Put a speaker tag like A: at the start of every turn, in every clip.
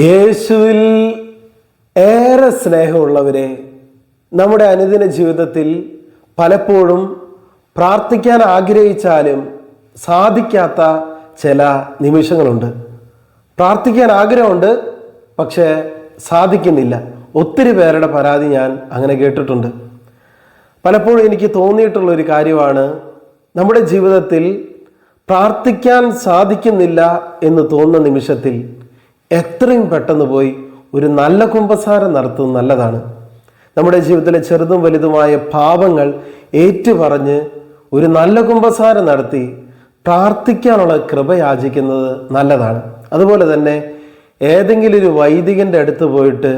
A: യേശുവിൽ ഏറെ സ്നേഹമുള്ളവരെ നമ്മുടെ അനുദിന ജീവിതത്തിൽ പലപ്പോഴും പ്രാർത്ഥിക്കാൻ ആഗ്രഹിച്ചാലും സാധിക്കാത്ത ചില നിമിഷങ്ങളുണ്ട്. പ്രാർത്ഥിക്കാൻ ആഗ്രഹമുണ്ട് പക്ഷേ സാധിക്കുന്നില്ല. ഒത്തിരി പേരുടെ പരാതി ഞാൻ അങ്ങനെ കേട്ടിട്ടുണ്ട്. പലപ്പോഴും എനിക്ക് തോന്നിയിട്ടുള്ള ഒരു കാര്യമാണ് നമ്മുടെ ജീവിതത്തിൽ പ്രാർത്ഥിക്കാൻ സാധിക്കുന്നില്ല എന്ന് തോന്നുന്ന നിമിഷത്തിൽ എത്രയും പെട്ടെന്ന് പോയി ഒരു നല്ല കുമ്പസാരം നടത്തുന്നത് നല്ലതാണ്. നമ്മുടെ ജീവിതത്തിലെ ചെറുതും വലുതുമായ പാപങ്ങൾ ഏറ്റുപറഞ്ഞ് ഒരു നല്ല കുമ്പസാരം നടത്തി പ്രാർത്ഥിക്കാനുള്ള കൃപ യാചിക്കുന്നത് നല്ലതാണ്. അതുപോലെ തന്നെ ഏതെങ്കിലും ഒരു വൈദികന്റെ അടുത്ത് പോയിട്ട്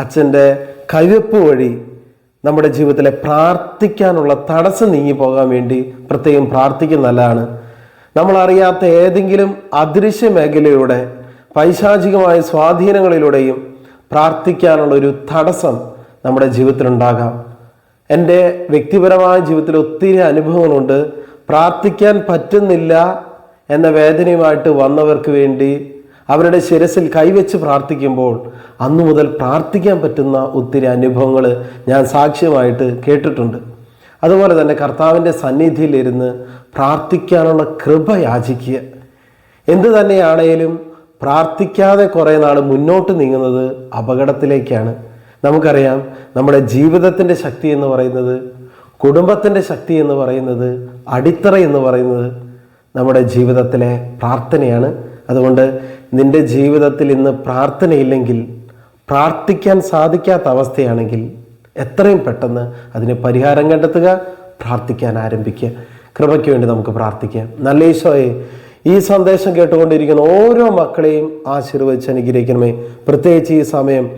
A: അച്ഛന്റെ കഴിവപ്പ് വഴി നമ്മുടെ ജീവിതത്തിലെ പ്രാർത്ഥിക്കാനുള്ള തടസ്സം നീങ്ങി പോകാൻ വേണ്ടി പ്രത്യേകം പ്രാർത്ഥിക്കുന്ന നല്ലതാണ്. നമ്മൾ അറിയാത്ത ഏതെങ്കിലും അദൃശ്യ മേഖലയിലൂടെ പൈശാചികമായ സ്വാധീനങ്ങളിലൂടെയും പ്രാർത്ഥിക്കാനുള്ള ഒരു തടസ്സം നമ്മുടെ ജീവിതത്തിലുണ്ടാകാം. എന്റെ വ്യക്തിപരമായ ജീവിതത്തിൽ ഒത്തിരി അനുഭവങ്ങളുണ്ട്. പ്രാർത്ഥിക്കാൻ പറ്റുന്നില്ല എന്ന വേദനയുമായിട്ട് വന്നവർക്ക് വേണ്ടി അവരുടെ ശിരസിൽ കൈവച്ച് പ്രാർത്ഥിക്കുമ്പോൾ അന്നു മുതൽ പ്രാർത്ഥിക്കാൻ പറ്റുന്ന ഒത്തിരി അനുഭവങ്ങൾ ഞാൻ സാക്ഷ്യമായിട്ട് കേട്ടിട്ടുണ്ട്. അതുപോലെ തന്നെ കർത്താവിന്റെ സന്നിധിയിലിരുന്ന് പ്രാർത്ഥിക്കാനുള്ള കൃപ യാചിക്കുക. എന്തു തന്നെയാണേലും പ്രാർത്ഥിക്കാതെ കുറേ നാൾ മുന്നോട്ട് നീങ്ങുന്നത് അപകടത്തിലേക്കാണ്. നമുക്കറിയാം നമ്മുടെ ജീവിതത്തിന്റെ ശക്തി എന്ന് പറയുന്നത് കുടുംബത്തിന്റെ ശക്തി എന്ന് പറയുന്നത് അടിത്തറ എന്ന് പറയുന്നത് നമ്മുടെ ജീവിതത്തിലെ പ്രാർത്ഥനയാണ്. അതുകൊണ്ട് നിന്റെ ജീവിതത്തിൽ ഇന്ന് പ്രാർത്ഥനയില്ലെങ്കിൽ പ്രാർത്ഥിക്കാൻ സാധിക്കാത്ത അവസ്ഥയാണെങ്കിൽ എത്രയും പെട്ടെന്ന് അതിന് പരിഹാരം കണ്ടെത്തുക പ്രാർത്ഥിക്കാൻ ആരംഭിക്കുക. കൃപയ്ക്ക് വേണ്ടി നമുക്ക് പ്രാർത്ഥിക്കാം. നല്ല ഈശോയെ ഈ സന്ദേശം കേട്ടുകൊണ്ടിരിക്കുന്ന ഓരോ മക്കളെയും ആശീർവദിച്ച് അനുഗ്രഹിക്കണമേ. പ്രത്യേകിച്ച് ഈ സമയം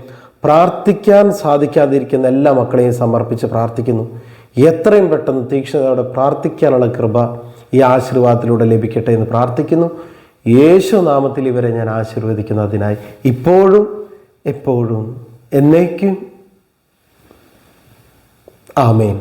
A: പ്രാർത്ഥിക്കാൻ സാധിക്കാതിരിക്കുന്ന എല്ലാ മക്കളെയും സമർപ്പിച്ച് പ്രാർത്ഥിക്കുന്നു. എത്രയും പെട്ടെന്ന് തീക്ഷ്ണതയോടെ പ്രാർത്ഥിക്കാനുള്ള കൃപ ഈ ആശീർവാദത്തിലൂടെ ലഭിക്കട്ടെ എന്ന് പ്രാർത്ഥിക്കുന്നു. യേശു നാമത്തിൽ ഇവരെ ഞാൻ ആശീർവദിക്കുന്നതിനായി ഇപ്പോഴും എപ്പോഴും എന്നേക്കും. ആമേൻ.